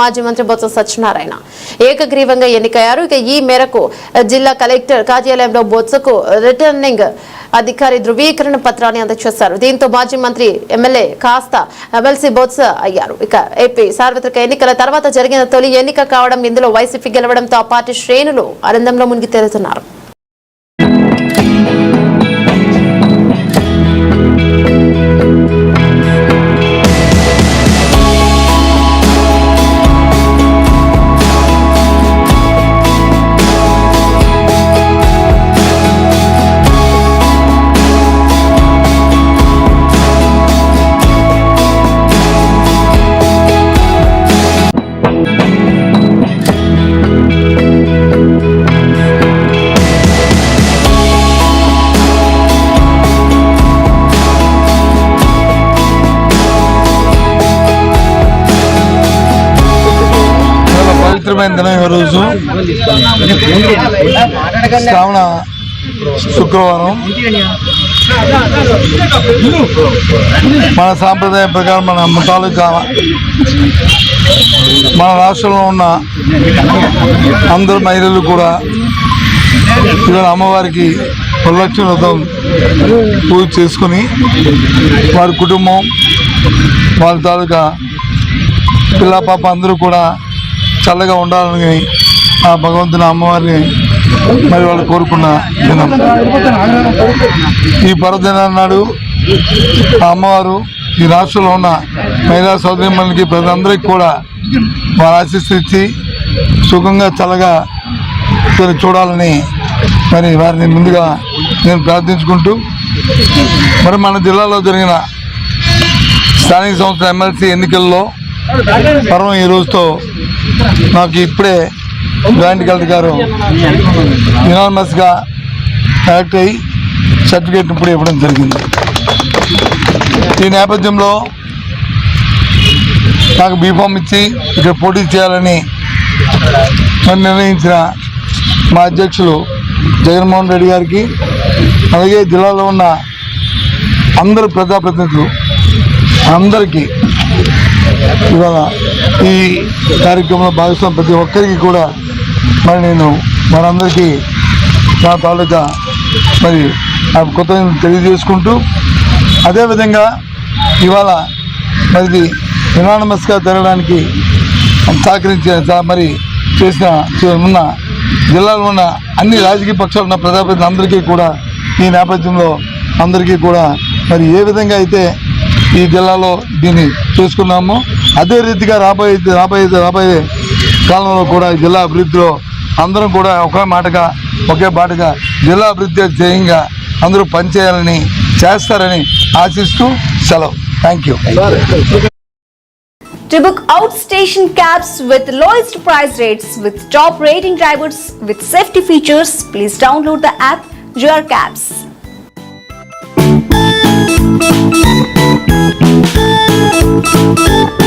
మాజీ మంత్రి బొత్స సత్యనారాయణ ఏకగ్రీవంగా ఎన్నికయ్యారు. ఇక ఈ మేరకు జిల్లా కలెక్టర్ కార్యాలయంలో బొత్సకు రిటర్నింగ్ అధికారి ధృవీకరణ పత్రాన్ని అందజేశారు. దీంతో మాజీ మంత్రి ఎమ్మెల్యే కాస్త ఎమ్మెల్సీ బొత్స అయ్యారు. ఇక ఏపీ సార్వత్రిక ఎన్నికల తర్వాత జరిగిన తొలి ఎన్నిక కావడం ఇందులో వైసీపీ గెలవడంతో ఆ పార్టీ శ్రేణులు ఆనందంలో మునిగి తేలుతున్నారు. పవిత్రమైన దినం రోజు శ్రావణ శుక్రవారం. మన సాంప్రదాయ ప్రకారం మన తాలూకా మన రాష్ట్రంలో ఉన్న అందరు మహిళలు కూడా ఇవాళ అమ్మవారికి వరలక్ష్మి వ్రతం పూజ చేసుకుని వారి కుటుంబం వారి తాలూకా పిల్ల పాప అందరూ కూడా చల్లగా ఉండాలని ఆ భగవంతుని అమ్మవారిని మరి వాళ్ళు కోరుకున్న దినం. ఈ పర్వదినాడు నాడు ఆ అమ్మవారు ఈ రాష్ట్రంలో ఉన్న మహిళా సోదరిమణులకి ప్రజలందరికీ కూడా వారి ఆశీస్సు ఇచ్చి సుఖంగా చల్లగా చూడాలని మరి వారిని ముందుగా నేను ప్రార్థించుకుంటూ మరి మన జిల్లాలో జరిగిన స్థానిక సంస్థల ఎమ్మెల్సీ ఎన్నికల్లో పర్వం ఈ రోజుతో నాకు ఇప్పుడే జాయింట్ కలెక్టర్ గారు యునానిమస్గా కలెక్ట్ అయ్యి సర్టిఫికేట్ ఇప్పుడు ఇవ్వడం జరిగింది. ఈ నేపథ్యంలో నాకు బీఫామ్ ఇచ్చి ఇక్కడ పోటీ చేయాలని నిర్ణయించిన మా అధ్యక్షులు జగన్మోహన్ రెడ్డి గారికి అలాగే జిల్లాలో ఉన్న అందరు ప్రజాప్రతినిధులు అందరికీ ఇవాళ ఈ కార్యక్రమంలో భాగస్వామి ప్రతి ఒక్కరికి కూడా మరి నేను మనందరికీ నా తాలూకా మరి ఆ కొత్త తెలియజేసుకుంటూ అదేవిధంగా ఇవాళ మరి ఎనానమస్గా జరగడానికి సహకరించిన మరి చేసిన ఉన్న జిల్లాలో ఉన్న అన్ని రాజకీయ పక్షాలు ఉన్న ప్రజాప్రతినిధులు అందరికీ కూడా ఈ నేపథ్యంలో అందరికీ కూడా మరి ఏ విధంగా అయితే ఈ జిల్లాలో దీన్ని చూసుకున్నాము అదే రీతిగా రాబోయే రాబోయే రాబోయే కాలంలో కూడా జిల్లా అభివృద్ధిలో అందరం కూడా ఒకే మాటగా ఒకే బాటగా జిల్లా అభివృద్ధి ధ్యేయంగా అందరూ పనిచేయాలని చేస్తారని ఆశిస్తూ సెలవు thank you To book outstation cabs with lowest price rates with top rating drivers with safety features, please download the app Your Cabs. No hay.